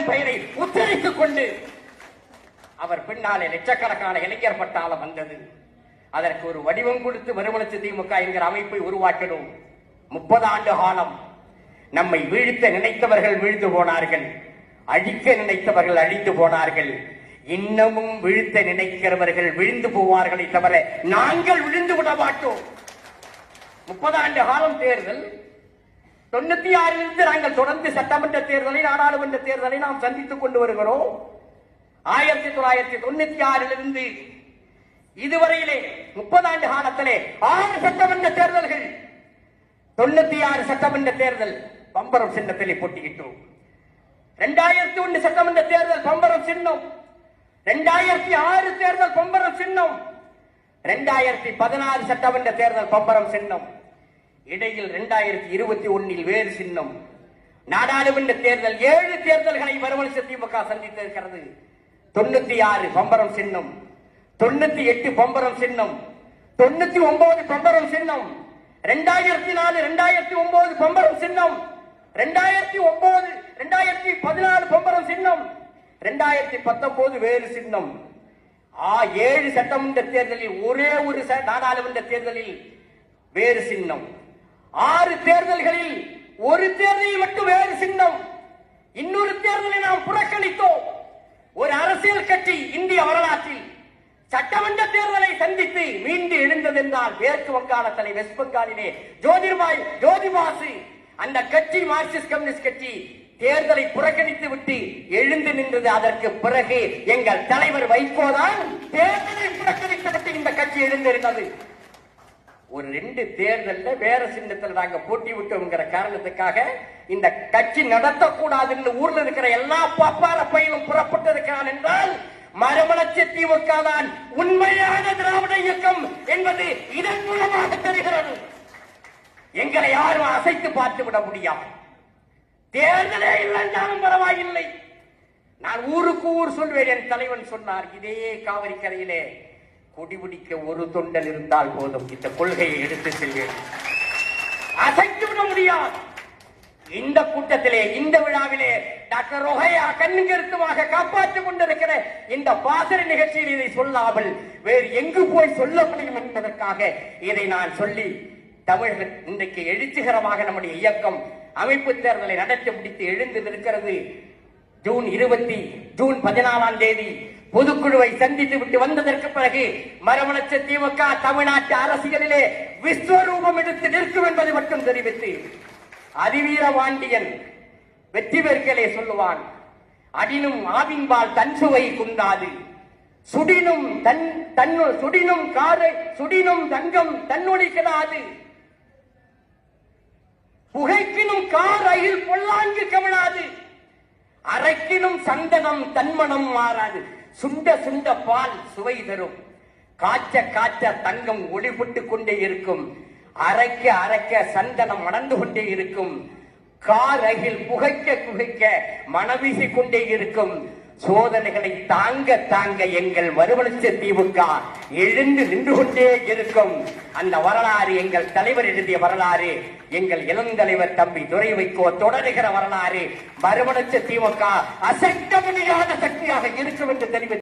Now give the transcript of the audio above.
ஸ்டாலின் பெயரை உச்சரித்துக் கொண்டு அவர் பின்னாலே லட்சக்கணக்கான இளைஞர் பட்டாளம் வந்தது. அதற்கு ஒரு வடிவம் கொடுத்து மறுமலர்ச்சி திமுக என்கிற அமைப்பை உருவாக்கினோம். முப்பது ஆண்டு காலம் நம்மை வீழ்த்த நினைத்தவர்கள் வீழ்ந்து போனார்கள். அழிக்க நினைத்தவர்கள் அழிந்து போனார்கள். இன்னமும் வீழ்த்த நினைக்கிறவர்கள் விழுந்து போவார்களை தவிர நாங்கள் விழுந்து விட மாட்டோம். முப்பது ஆண்டு காலம் தேர்தல் தொண்ணூத்தி ஆறிலிருந்து நாங்கள் தொடர்ந்து சட்டமன்ற தேர்தலை நாடாளுமன்ற தேர்தலை நாம் சந்தித்துக் கொண்டு வருகிறோம். ஆயிரத்தி தொள்ளாயிரத்தி தொண்ணூத்தி ஆறிலிருந்து இதுவரையிலே முப்பது ஆண்டு காலத்திலே ஆறு சட்டமன்ற தேர்தல்கள். தொண்ணூத்தி ஆறு சட்டமன்ற தேர்தல் பம்பரம் சின்னத்திலே போட்டியிட்டோம். ரெண்டாயிரத்தி ஒன்று சட்டமன்ற தேர்தல் பம்பரம் சின்னம். ரெண்டாயிரத்தி ஆறு தேர்தல் பம்பரம் சின்னம். ரெண்டாயிரத்தி பதினாறு சட்டமன்ற தேர்தல் பம்பரம் சின்னம். இடையில் ரெண்டாயிரத்தி இருபத்தி ஒன்னில் வேறு சின்னம். நாடாளுமன்ற தேர்தல் ஏழு தேர்தல்களை மறுமலர்ச்சி திமுக சந்தித்திருக்கிறது. தொண்ணூத்தி ஆறு பம்பரம் சின்னம். தொண்ணூத்தி எட்டு பம்பரம் சின்னம். தொண்ணூத்தி ஒன்பது பம்பரம் சின்னம். ரெண்டாயிரத்தி நாலு ரெண்டாயிரத்தி ஒன்பது பம்பரம் சின்னம். ரெண்டாயிரத்தி ஒன்பது ரெண்டாயிரத்தி பதினாலு பம்பரம் சின்னம். ரெண்டாயிரத்தி பத்தொன்பது வேறு சின்னம். ஆ ஏழு சட்டமன்ற தேர்தலில் ஒரே ஒரு ச- நாடாளுமன்ற தேர்தலில் வேறு சின்னம். ஆறு தேர்தல்களில் ஒரு தேர்தலில் மட்டும் வேறு சின்னம். இன்னொரு தேர்தலை நாம் புறக்கணித்தோம். ஒரு அரசியல் கட்சி இந்திய வரலாற்றில் சட்டமன்ற தேர்தலை சந்தித்து மீண்டு எழுந்ததென்றால் மேற்கு வங்காளத்திலே வெஸ்ட் பெங்காலிலே ஜோதிர்மாய் ஜோதிபாசு அந்த கட்சி மார்க்சிஸ்ட் கம்யூனிஸ்ட் கட்சி தேர்தலை புறக்கணித்து விட்டு எழுந்து நின்றது. அதற்கு பிறகு எங்கள் தலைவர் வைகோதான் தேர்தலை புறக்கணித்து விட்டு இந்த கட்சி எழுந்திருந்தது. ஒரு ரெண்டு தேர்தல்ல வேற சின்னத்துல நாங்க போட்டி விட்டோம்ங்கிற காரணத்துக்காக இந்த கட்சி நடத்தக்கூடாதுன்னு ஊர்ல இருக்கிற எல்லா பாப்பார பையனும் புறப்பட்டிருக்கிறான் என்றால் மறுமலர்ச்சி திமுக தான் உண்மையான திராவிட இயக்கம் என்பது இதன் மூலமாக தெரிகிறது. எங்களை யாரும் அசைத்து பார்த்து விட முடியாது. தேர்தலே இல்லைன்றாலும் பரவாயில்லை. நான் ஊருக்கு ஊர் சொல்வேன் என் தலைவன் சொன்னார் இதே காவிரி கரையிலே குடிபிடிக்க ஒரு தொண்டல் இருந்தால் போதும். இந்த கொள்கையை எடுத்து செல்வேன். அசைத்து விட முடியாது. இந்த கூட்டத்திலே இந்த விழாவிலே டாக்டர் ரொஹையா கண்ணுங்கருத்துமாக காப்பாற்றிக் கொண்டிருக்கிற இந்த பாசற நிகழ்ச்சியில் இதை சொல்லாமல் வேறு எங்கு போய் சொல்ல முடியும் என்பதற்காக இதை நான் சொல்லி தமிழக இன்றைக்கு எழுச்சிகரமாக நம்முடைய இயக்கம் அமைப்பு தேர்தலை நடத்தி முடித்து எழுந்து நிற்கிறது. ஜூன் இருபத்தி ஜூன் பதினாலாம் தேதி பொதுக்குழுவை சந்தித்து விட்டு வந்ததற்கு பிறகு மரமலச்ச திமுக தமிழ்நாட்டு அரசியலிலே விஸ்வரூபம் எடுத்து நிற்கும் என்பதை மட்டும் தெரிவித்து அதிவீர வாண்டியன் வெற்றி பெருக்கலே சொல்லுவான் அடினும் ஆவின்பால் தன் சுவை குந்தாது. சுடினும் தன் தன்னு சுடினும் காரை சுடினும் தங்கம் தன்னொழி கிடாது. புகைக்கினும் கார் அயில் பொல்லாங்கு கவிழாது அரைக்கினும் சந்தனம் தன்மனம் மாறாது. சுண்ட சுண்ட பால் சுவை தரும். காய்ச்ச காய்ச்ச தங்கம் ஒளிபட்டு கொண்டே இருக்கும். அரைக்க அரைக்க சந்தனம் மணந்து கொண்டே இருக்கும். கார் அகில் புகைக்க குகைக்க மனவீசி கொண்டே இருக்கும். சோதனைகளை தாங்க தாங்க எங்கள் மறுமலர்ச்சி திமுக எழுந்து நின்று கொண்டே இருக்கும். அந்த வரலாறு எங்கள் தலைவர் எழுதிய வரலாறு எங்கள் இளந்தலைவர் தம்பி துரை வைக்கோ தொடருகிற வரலாறு. மறுமலர்ச்சி திமுக அசைக்க முடியாத சக்தியாக இருக்கும் என்று தெரிவித்து